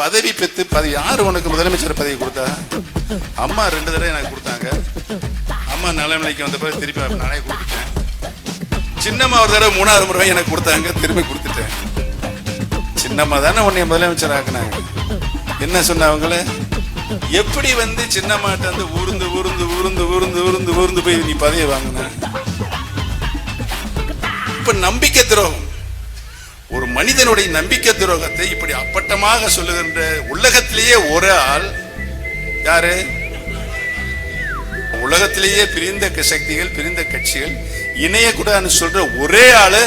பதவி பெற்று பதவி யாரு உனக்கு முதலமைச்சர் பதவி கொடுத்தா? அம்மா ரெண்டு தடவை எனக்கு கொடுத்தாங்க. அம்மா நலநிலைக்கு வந்த பிறகு திருப்பி நானே கொடுத்துட்டேன். சின்னம்மா ஒரு தடவை மூணாவது முறை எனக்கு கொடுத்தாங்க திரும்பி கொடுத்துட்டேன். சின்னம்மா தானே உன்னை முதலமைச்சர் ஆக்குனாங்க. என்ன சொன்னவங்கள எப்படி வந்து சின்னம்மாட்ட வந்து ஊர்ந்து ஊர்ந்து ஊர்ந்து ஊர்ந்து ஊர்ந்து ஊர்ந்து போய் நீ பதவி வாங்கின? இப்ப நம்பிக்கை துரோகம். மனிதனுடைய நம்பிக்கை துரோகத்தை இப்படி அப்பட்டமாக சொல்லுகின்ற உலகத்திலேயே ஒரு ஆள் யாரு? உலகத்திலேயே பிரிந்த சக்திகள் பிரிந்த கட்சிகள் இணையக்கூடாதுன்னு சொல்ற ஒரே ஆளு